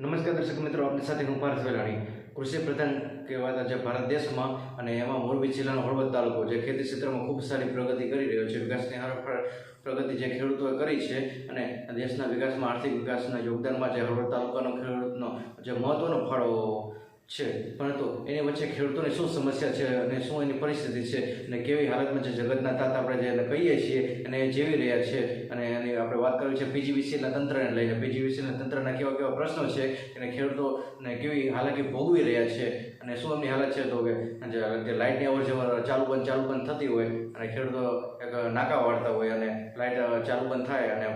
નમસ્કાર દર્શક મિત્રો, આપની સાથે હું પારસ વેલાણી. કૃષિ પ્રધાન કહેવાતા જે ભારત દેશમાં અને એમાં મોરબી જિલ્લાનો હળવદ તાલુકો જે ખેતી ક્ષેત્રમાં ખૂબ સારી પ્રગતિ કરી રહ્યો છે, વિકાસની હર પ્રગતિ જે ખેડૂતોએ કરી છે અને દેશના વિકાસમાં, આર્થિક વિકાસના યોગદાનમાં જે હળવદ તાલુકાનો ખેડૂતનો જે મહત્ત્વનો ફાળો છે. પરંતુ એની વચ્ચે ખેડૂતોની શું સમસ્યા છે અને શું એની પરિસ્થિતિ છે અને કેવી હાલતમાં જે જગતના તાત આપણે જેને કહીએ છીએ અને એ જીવી રહ્યા છે. અને એની આપણે વાત કરવી છે પીજીવીસીના તંત્રને લઈને. પીજીવીસીના તંત્રના કેવા કેવા પ્રશ્નો છે અને ખેડૂતોને કેવી હાલાકી ભોગવી રહ્યા છે અને શું એમની હાલત છે તો કે જે જે લાઇટની અવર જવર ચાલુ બંધ ચાલુ બંધ થતી હોય અને ખેડૂતો એક નાકા વાળતા હોય અને લાઇટ ચાલુ બંધ થાય અને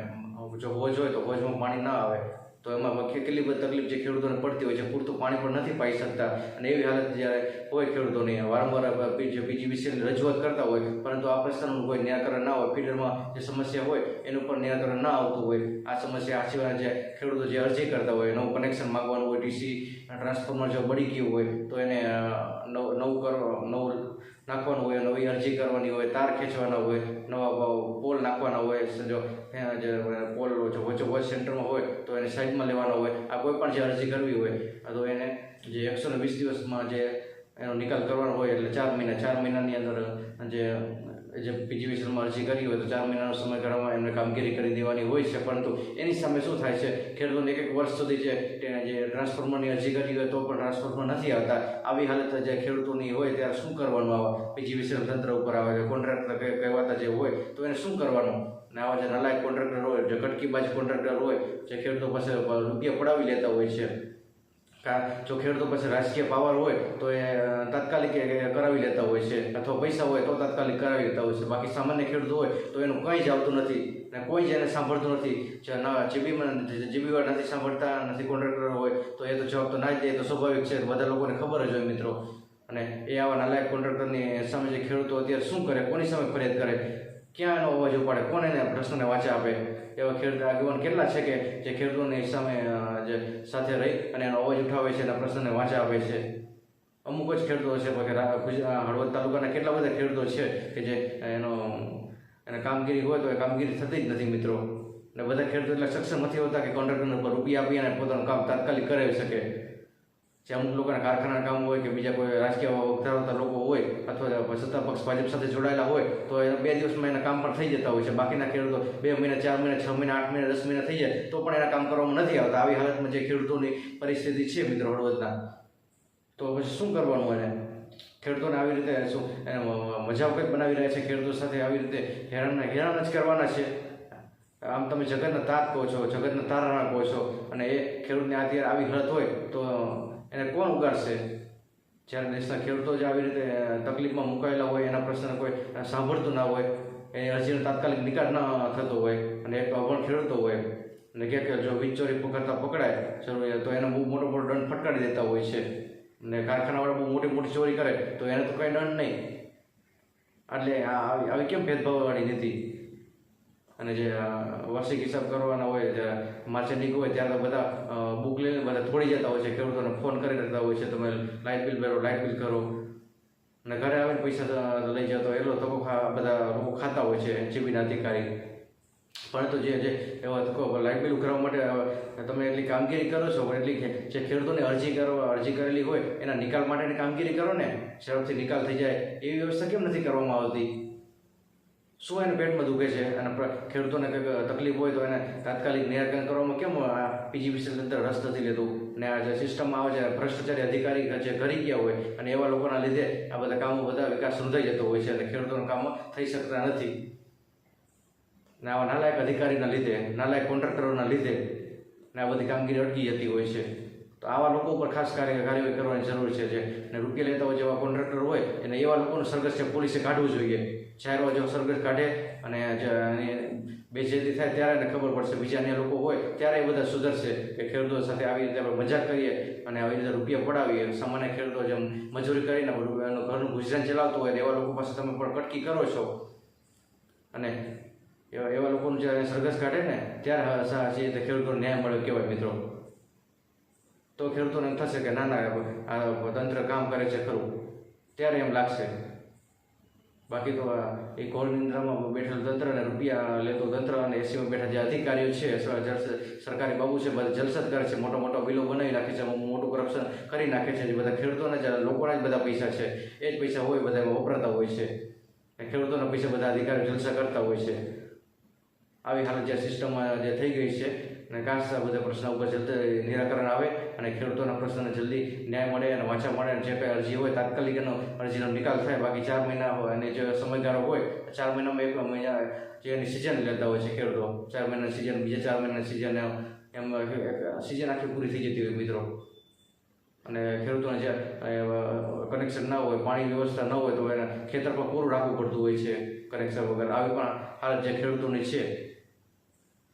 જો હોજ હોય તો હોજમાં પાણી ના આવે. તો એમાં કેટલી બધી તકલીફ જે ખેડૂતોને પડતી હોય છે, પૂરતું પાણી પણ નથી પાઈ શકતા. અને એવી હાલત જ્યારે હોય ખેડૂતોની, વારંવાર જે પીજીવીસીની રજૂઆત કરતા હોય, પરંતુ આ પ્રશ્નનું કોઈ નિરાકરણ ના હોય, ફીડરમાં જે સમસ્યા હોય, એનું પણ નિરાકરણ ના આવતું હોય. આ સમસ્યા આ સિવાય જે ખેડૂતો જે અરજી કરતા હોય, નવું કનેક્શન માગવાનું હોય, ડીસી ટ્રાન્સફોર્મર જો બળી ગયું હોય, તો એને નવું નવ નવું નાખવાનું હોય, નવી અરજી કરવાની હોય, તાર ખેંચવાના હોય, નવા પોલ નાખવાના હોય જો જે પોલ જો વચ્ચે વોચ સેન્ટરમાં હોય, તો એને સાઈડમાં લેવાનો હોય, આ કોઈ પણ જે અરજી કરવી હોય તો એને જે એકસો વીસ દિવસમાં જે એનો નિકાલ કરવાનો હોય, એટલે ચાર મહિના, ચાર મહિનાની અંદર, જે જે પીજીવીસીમાં અરજી કરી હોય તો ચાર મહિનાનો સમયગાળામાં એમને કામગીરી કરી દેવાની હોય છે, પરંતુ એની સામે શું થાય છે? ખેડૂતોને એક એક વર્ષ સુધી જે જે ટ્રાન્સફોર્મરની અરજી કરી હોય તો પણ ટ્રાન્સફોર્મર નથી આવતા. આવી હાલત જે ખેડૂતોની હોય ત્યારે શું કરવાનું આવે પીજીવીસી તંત્ર ઉપર આવે છે કોન્ટ્રાક્ટર કહે- કહેવાતા જે હોય તો એને શું કરવાનું? ને આવા જે નલાયક કોન્ટ્રાક્ટર હોય, જે કટકીબાજ કોન્ટ્રાક્ટર હોય, જે ખેડૂતો પાસે રૂપિયા પડાવી લેતા હોય છે. જો ખેડૂતો પાસે રાજકીય પાવર હોય તો એ તાત્કાલિક કરાવી લેતા હોય છે. અથવા પૈસા હોય તો તાત્કાલિક કરાવી લેતા હોય છે. બાકી સામાન્ય ખેડૂત હોય તો એનું કંઈ જ આવતું નથી ને કોઈ જ એને સાંભળતું નથી. જીબીમાં જીબીવાળા નથી સાંભળતા, નથી કોન્ટ્રાક્ટર હોય, તો એ તો જવાબ તો ના જ દે તો સ્વાભાવિક છે. બધા લોકોને ખબર જ હોય મિત્રો. અને એ આવા નાલાયક કોન્ટ્રાક્ટરની સામે જે ખેડૂતો અત્યારે શું કરે, કોની સામે ફરિયાદ કરે, ક્યાં એનો અવાજ ઉપાડે કોણ એને પ્રશ્નને વાંચા આપે? એવા ખેડૂત આગેવાન કેટલા છે કે, જે ખેડૂતોની સામે જે સાથે રહી અને એનો અવાજ ઉઠાવે છે અને પ્રશ્નને વાંચા આપે છે. અમુક જ ખેડૂતો છે બાકી હળવદ તાલુકાના કેટલા બધા ખેડૂતો છે કે જે એનો, એને કામગીરી હોય તો એ કામગીરી થતી જ નથી મિત્રો. અને બધા ખેડૂતો એટલે સક્ષમ નથી હોતા કે કોન્ટ્રાક્ટરને ઉપર રૂપિયા આપી અને પોતાનું કામ તાત્કાલિક કરાવી શકે. જે અમુક લોકોના કારખાના કામ હોય કે બીજા કોઈ રાજકીય ધરાવતા લોકો હોય અથવા સત્તા પક્ષ, ભાજપ સાથે જોડાયેલા હોય, તો એ બે દિવસમાં એના કામ પણ થઈ જતા હોય છે. બાકીના ખેડૂતો બે મહિના, ચાર મહિના, છ મહિના, આઠ મહિના, દસ મહિના થઈ જાય, તો પણ એના કામ કરવામાં નથી આવતા. આવી હાલતમાં જે ખેડૂતોની પરિસ્થિતિ છે મિત્રો હળવદના તો પછી શું કરવાનું એને? ખેડૂતોને આવી રીતે શું, એને મજા કંઈક બનાવી રહ્યા છે ખેડૂતો સાથે, આવી રીતે હેરાન હેરાન જ કરવાના છે. આમ તમે જગતના તાત કહો છો, જગતના તારાણા કહો છો અને એ ખેડૂતને અત્યારે આવી હાલત હોય તો એને કોણ ઉગાડશે? જ્યારે દેશના ખેડૂતો જ આવી રીતે તકલીફમાં મુકાયેલા હોય, એના પ્રશ્ન કોઈ સાંભળતું ના હોય એની અરજીનો તાત્કાલિક નિકાલ ન થતો હોય, અને એક અભણ ખેડૂતો હોય, અને કે જો વીજ કરતા પકડાય જરૂરિયાત તો એને બહુ મોટો મોટો દંડ ફટકારી દેતા હોય છે. અને કારખાનાવાળા બહુ મોટી મોટી ચોરી કરે, તો એને તો કંઈ દંડ નહીં. એટલે આવી કેમ ભેદભાવવાળી નીતિ? અને જે વાર્ષિક હિસાબ કરવાના હોય, જે માર્ચેન્ડિંગ હોય, ત્યારે બધા બુક લઈને બધા થોડી જતા હોય છે. ખેડૂતોને ફોન કરી દેતા હોય છે, તમે લાઇટ બિલ ભરો લાઇટ બિલ કરો. અને ઘરે આવીને પૈસા લઈ જતો એટલો તકો બધા લોકો ખાતા હોય છે જીબીના અધિકારી. પરંતુ જે જે, એવા તકો લાઇટ બિલ ઉઘરાવવા માટે તમે એટલી કામગીરી કરો છો એટલી જે ખેડૂતોને અરજી કરવા, અરજી કરેલી હોય, એના નિકાલ માટેની કામગીરી કરો ને? ઝડપથી નિકાલ થઈ જાય. એવી વ્યવસ્થા કેમ નથી કરવામાં આવતી? શું એને પેટમાં દુખે છે? અને ખેડૂતોને કંઈક તકલીફ હોય તો એને તાત્કાલિક નિરાકરણ કરવામાં કેમ આ પીજીવીસી તંત્ર રસ નથી લેતું? ને આ જે સિસ્ટમમાં આવે છે, ભ્રષ્ટાચારી અધિકારી જે કરી ગયા હોય અને એવા લોકોના લીધે આ બધા કામો બધા વિકાસ રૂંધાઈ જતો હોય છે અને ખેડૂતોના કામો થઈ શકતા નથી. ને આવા નાલાયક અધિકારીના લીધે, નાલાયક કોન્ટ્રાક્ટરોના લીધે ને આ બધી કામગીરી અટકી જતી હોય છે. તો આવા લોકો ઉપર ખાસ કાર્ય કાર્યવાહી કરવાની જરૂર છે જે ને રૂપિયા લેતા હોય જેવા કોન્ટ્રાક્ટર હોય અને એવા લોકોનું સરઘસ છે, પોલીસે કાઢવું જોઈએ. જાહેરો જેવો સરઘસ કાઢે અને બેજેતી થાય ત્યારે એને ખબર પડશે. બીજા અન્ય લોકો હોય ત્યારે એ બધા સુધરશે કે ખેડૂતો સાથે આવી રીતે આપણે મજાક કરીએ અને આવી રીતે રૂપિયા પડાવીએ. સામાન્ય ખેડૂતો જેમ મજૂરી કરીને એનું ઘરનું ગુજરાન ચલાવતું હોય એવા લોકો પાસે તમે પણ કટકી કરો છો. અને એવા એવા લોકોનું જ્યારે સરઘસ કાઢે ને ત્યારે ખેડૂતોને ન્યાય મળ્યો કહેવાય મિત્રો. તો ખેડૂતોને થશે કે ના ના તંત્ર કામ કરે છે ખરું. ત્યારે એમ લાગશે. બાકી તો એ ઘોર નિંદ્રામાં બેઠેલ તંત્ર અને રૂપિયા લેતું તંત્ર અને એસીમાં બેઠા જે અધિકારીઓ છે સરકારી બાબુ છે, બધા જલસદ કરે છે, મોટો મોટો બિલો બનાવી નાખે છે મોટું કરપ્શન કરી નાખે છે, જે બધા ખેડૂતોને જ, લોકોના જ બધા પૈસા છે. એ જ પૈસા હોય, બધા વપરાતા હોય છે. ખેડૂતોના પૈસા બધા અધિકારીઓ જલસા કરતા હોય છે. આવી હાલત જે સિસ્ટમમાં જે થઈ ગઈ છે અને ખાસ બધા પ્રશ્નો ઉપર જલ્દી નિરાકરણ આવે અને ખેડૂતોના પ્રશ્નને જલ્દી ન્યાય મળે અને વાંચા મળે અને જે કંઈ અરજી હોય તાત્કાલિક એનો અરજીનો નિકાલ થાય. બાકી ચાર મહિના હોય અને જે સમયગાળો હોય, ચાર મહિનામાં એક મહિના જે એની સિઝન લેતા હોય છે ખેડૂતો. ચાર મહિનાની સિઝન બીજા ચાર મહિનાની સિઝન એમ સિઝન આખી પૂરી થઈ જતી હોય મિત્રો. અને ખેડૂતોને જે કનેક્શન ના હોય, પાણી વ્યવસ્થા ન હોય તો એને ખેતર પર પૂરું રાખવું પડતું હોય છે. કનેક્શન વગર. આવી પણ હાલત જે ખેડૂતોની છે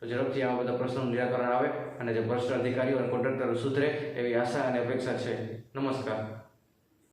તો ઝડપથી આ બધા પ્રશ્નોનું નિરાકરણ આવે અને જે ભ્રષ્ટ અધિકારીઓ અને કોન્ટ્રાક્ટરો સુધરે એવી આશા અને અપેક્ષા છે. નમસ્કાર.